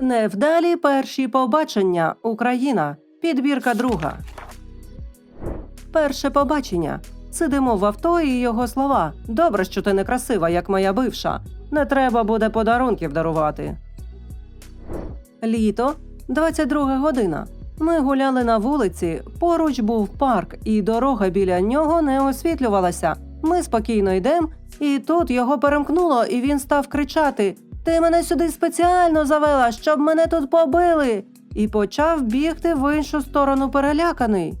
Невдалі перші побачення. Україна. Підбірка друга. Перше побачення. Сидимо в авто і його слова. Добре, що ти не красива, як моя бивша. Не треба буде подарунків дарувати. Літо, 22 година. Ми гуляли на вулиці, поруч був парк, і дорога біля нього не освітлювалася. Ми спокійно йдемо, і тут його перемкнуло, і він став кричати: Ти мене сюди спеціально завела, щоб мене тут побили. І почав бігти в іншу сторону переляканий.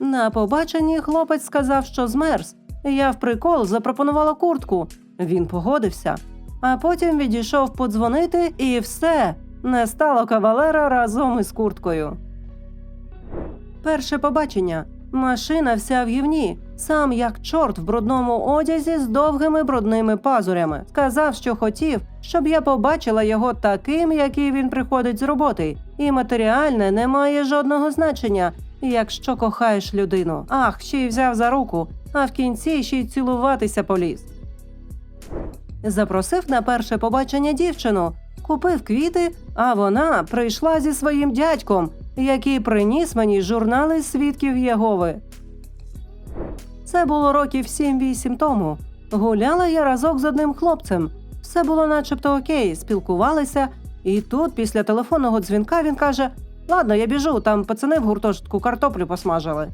На побаченні хлопець сказав, що змерз. Я в прикол запропонувала куртку. Він погодився, а потім відійшов подзвонити, і все не стало кавалера разом із курткою. Перше побачення. Машина вся в гівні, сам як чорт в брудному одязі з довгими брудними пазурями. Сказав, що хотів, щоб я побачила його таким, який він приходить з роботи, і матеріальне не має жодного значення, якщо кохаєш людину. Ах, ще й взяв за руку, а в кінці ще й цілуватися поліз. Запросив на перше побачення дівчину, купив квіти, а вона прийшла зі своїм дядьком, який приніс мені журнали свідків Єгови. Це було років 7-8 тому. Гуляла я разок з одним хлопцем. Все було начебто окей, спілкувалися, і тут, після телефонного дзвінка, він каже: Ладно, я біжу, там пацани в гуртожитку картоплю посмажили.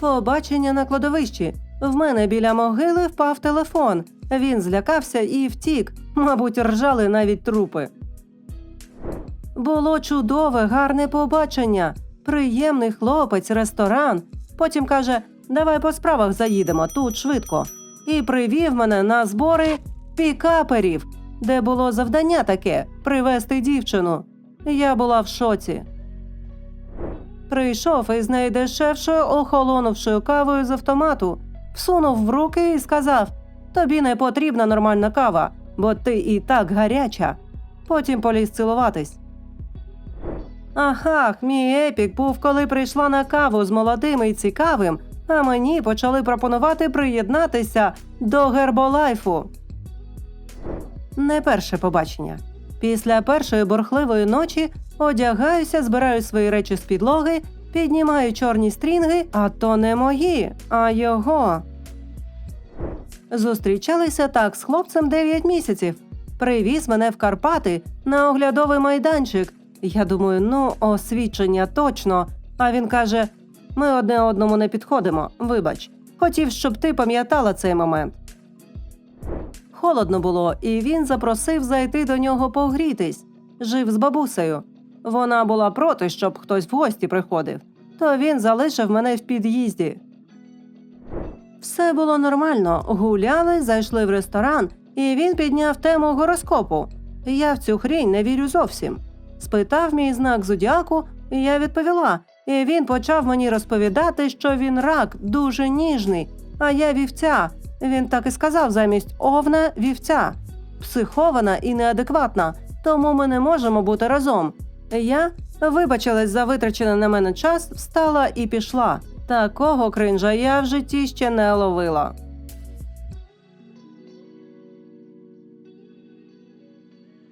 Побачення на кладовищі. В мене біля могили впав телефон. Він злякався і втік. Мабуть, ржали навіть трупи. Було чудове, гарне побачення. Приємний хлопець, ресторан. Потім каже: Давай по справах заїдемо тут швидко. І привів мене на збори пікаперів, де було завдання таке привезти дівчину. Я була в шоці. Прийшов із найдешевшою охолонувшою кавою з автомату, всунув в руки і сказав: Тобі не потрібна нормальна кава, бо ти і так гаряча. Потім поліз цілуватись. Ага, мій епік був, коли прийшла на каву з молодим і цікавим, а мені почали пропонувати приєднатися до герболайфу. Не перше побачення. Після першої борхливої ночі одягаюся, збираю свої речі з підлоги, піднімаю чорні стрінги, а то не мої, а його. Зустрічалися так з хлопцем 9 місяців. Привіз мене в Карпати на оглядовий майданчик. Я думаю, ну, освідчення точно. А він каже: ми одне одному не підходимо, вибач. Хотів, щоб ти пам'ятала цей момент. Холодно було, і він запросив зайти до нього погрітись. Жив з бабусею. Вона була проти, щоб хтось в гості приходив. То він залишив мене в під'їзді. Все було нормально. Гуляли, зайшли в ресторан, і він підняв тему гороскопу. Я в цю хрінь не вірю зовсім. Спитав мій знак зодіаку, і я відповіла. І він почав мені розповідати, що він рак дуже ніжний, а я вівця. Він так і сказав замість овна вівця. Психована і неадекватна, тому ми не можемо бути разом. Я вибачилась за витрачений на мене час, встала і пішла. Такого кринжа я в житті ще не ловила.